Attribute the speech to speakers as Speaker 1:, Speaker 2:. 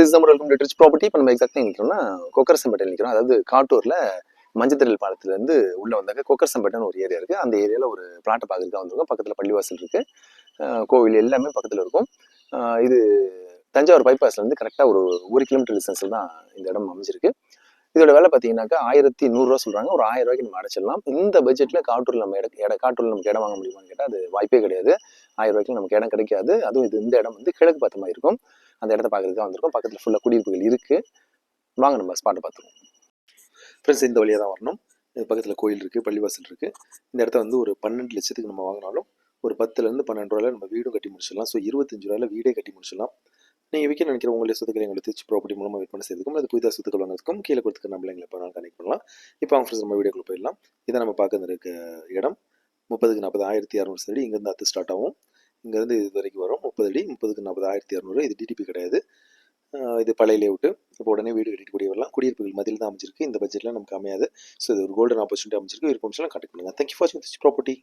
Speaker 1: Is நம்ம welcome to property இப்போ நம்ம எக்ஸாக்டாக நிற்கிறோம்னா கொக்கரசம்பேட்டையில் நிற்கிறோம் அதாவது காட்டூரில் மஞ்சத்திரல் பாலத்துலேருந்து உள்ளே வந்தாக்க கொக்கரசம்பேட்டைன்னு ஒரு ஏரியா இருக்குது அந்த ஏரியாவில் ஒரு பிளாட்டை பார்க்குறதுக்காக வந்திருக்கோம். பக்கத்தில் பள்ளிவாசல் இருக்குது கோவில் எல்லாமே பக்கத்தில் இருக்கும். இது தஞ்சாவூர் பைபாஸ்லேருந்து கரெக்டாக ஒரு ஒரு கிலோமீட்டர் டிஸ்டன்ஸில் தான் இந்த இடம் அமைஞ்சிருக்கு. இதோட வேலை பார்த்தீங்கன்னாக்கா ஆயிரத்தி நூறுரூவா சொல்கிறாங்க ஒரு ஆயிரம் ரூபாய்க்கு நம்ம அடைச்சிடலாம். இந்த பட்ஜெட்டில் காட்டூரில் நம்ம இடம் இட காட்டூரில் நமக்கு இடம் வாங்க முடியுமான்னு கேட்டால் அது வாய்ப்பே கிடையாது. ஆயிரம் ரூபாய்க்கு நமக்கு இடம் கிடைக்காது. அதுவும் இது இந்த இடம் வந்து கிழக்கு பார்த்த மாதிரி இருக்கும். அந்த இடத்த பார்க்குறதுக்கு வந்திருக்கோம். பக்கத்தில் ஃபுல்லாக குடியிருப்புகள் இருக்குது வாங்க நம்ம ஸ்பாட்டை பார்த்துருவோம். ஃப்ரெண்ட்ஸ் இந்த வழியாக தான் வரணும். இது பக்கத்தில் கோயில் இருக்குது பள்ளிவாசல் இருக்குது இந்த இடத்த வந்து ஒரு பன்னெண்டு லட்சத்துக்கு நம்ம வாங்கினாலும் ஒரு பத்துலேருந்து பன்னெண்டு ரூபாயில் நம்ம வீடும் கட்டி முடிச்சிடலாம். ஸோ இருபத்தஞ்சு ரூபாயில் வீடே கட்டி முடிச்சிடலாம். நீங்கள் விற்க நினைக்கிற உங்களுடைய சொத்துக்களை எங்களை திருச்சி ப்ராப்பர்ட்டி மூலமாக விற்பனை செய்யறதுக்கும் அது புதிதாக சொத்துக்கள் வாங்குறதுக்கும் கீழே கொடுத்துக்க நம்மள எங்களை எப்போ கனெக்ட் பண்ணலாம். இப்போ அவங்க ஃப்ரெண்ட்ஸ் நம்ம வீடியோக்குள்ள போயிடலாம். இதை நம்ம பார்க்க இருக்க இடம் முப்பதுக்கு நாற்பது ஆயிரத்தி இரநூறு சரி இங்கேருந்து அத்து ஸ்டார்ட் ஆகும். இங்கேருந்து இது வரைக்கும் வரும். முப்பது அடி முப்பதுக்கு நாற்பது ஆயிரத்தி இரநூறு இது டிடிபி கிடையாது. இது பழைய லேவுட்டு இப்போ உடனே வீடு கட்டிட்டு கூடிய வரலாம் குடியிருப்புகள் மதியில் தான் அமைச்சிருக்கு இந்த பட்ஜெட்டில் நமக்கு அமையாது. ஸோ இது ஒரு கோல்டன் ஆப்பர்ச்சுனிட்டி அமைச்சிருக்கு விருப்பம் கான்டாக்ட் பண்ணுங்கள் தேங்க்யூ ஃபார் வாட்சிங் திஸ் ப்ராப்பர்ட்டி